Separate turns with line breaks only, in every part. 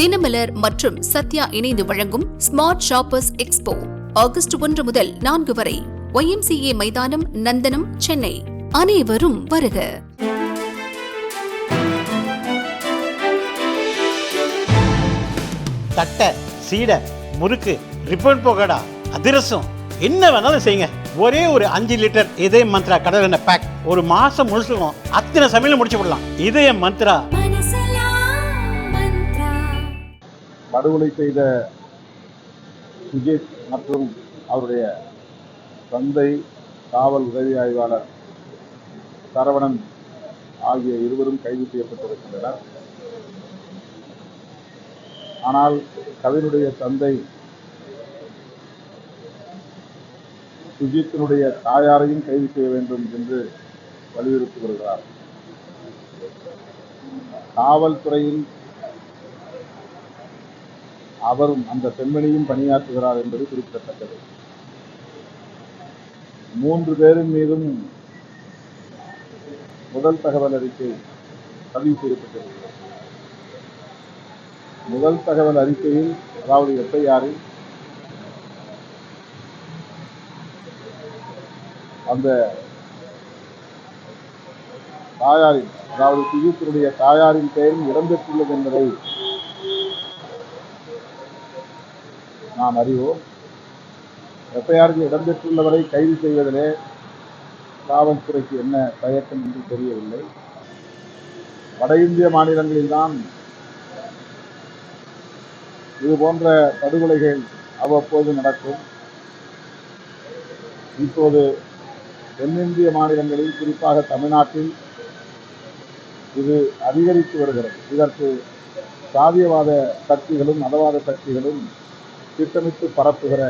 தினமலர் மற்றும் சத்யா இணைந்து வழங்கும் ஸ்மார்ட் ஷாப்பர்ஸ் எக்ஸ்போ. ஆகஸ்ட் ஒன்று முதல் நான்கு வரை ஒய்எம்சிஏ மைதானம் நந்தனம் சென்னை. அனைவரும் வருக.
தட்டை சீடை முறுக்கு ரிப்பன் போகடா அதிரசம் என்ன வேணாலும் செய்யுங்க. ஒரே ஒரு அஞ்சு லிட்டர் இதய மந்த்ரா கடல் எண்ணெய் பேக் ஒரு மாசம் முழுசுக்கும் அத்தனை சமையல முடிச்சு விடலாம் இதய மந்த்ரா.
படுகொலை செய்த சுஜித் மற்றும் அவருடைய தந்தை காவல் உதவி ஆய்வாளர் சரவணன் ஆகிய இருவரும் கைது செய்யப்பட்டிருக்கின்றனர். ஆனால் கவினுடைய தந்தை சுஜித்தினுடைய தாயாரையும் கைது செய்ய வேண்டும் என்று வலியுறுத்தி வருகிறார். காவல்துறையின் அவரும் அந்த பெண்மணியும் பணியாற்றுகிறார் என்பது குறிப்பிடத்தக்கது. மூன்று பேரின் மீதும் முதல் தகவல் அறிக்கை பதிவு செய்யப்பட்டிருக்கிறது. முதல் தகவல் அறிக்கையில் அதாவது எஃப்ஐஆரில் அந்த தாயாரின் அதாவது சுஜித்தினுடைய தாயாரின் பெயரும் இடம்பெற்றுள்ளது என்பதை நாம் அறிவோம். எஃப்ஐஆருக்கு இடம்பெற்றுள்ளவரை கைது செய்வதிலே காவல்துறைக்கு என்ன தயக்கம் என்று தெரியவில்லை. வட இந்திய மாநிலங்களில்தான் இது போன்ற படுகொலைகள் அவ்வப்போது நடக்கும். இப்போது தென்னிந்திய மாநிலங்களில் குறிப்பாக தமிழ்நாட்டில் இது அதிகரித்து வருகிறது. இதற்கு சாதியவாத சக்திகளும் மதவாத சக்திகளும் திட்டமிட்டு பரப்புகிற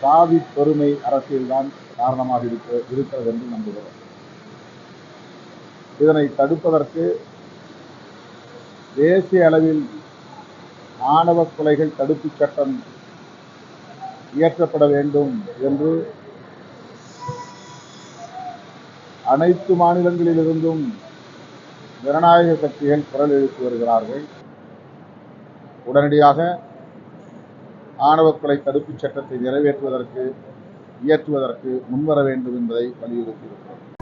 சாதி பெருமை அரசியல்தான் காரணமாக இருக்க இருக்கிறது என்று நம்புகிறோம். இதனை தடுப்பதற்கு தேசிய அளவில் ஆணவ கொலைகள் தடுப்புச் சட்டம் இயற்றப்பட வேண்டும் என்று அனைத்து மாநிலங்களிலிருந்தும் ஜனநாயக கட்சிகள் குரல் எழுப்பி வருகிறார்கள். உடனடியாக ஆணவ கொலை தடுப்புச் சட்டத்தை நிறைவேற்றுவதற்கு இயற்றுவதற்கு முன்வர வேண்டும் என்பதை வலியுறுத்தியிருக்கிறோம்.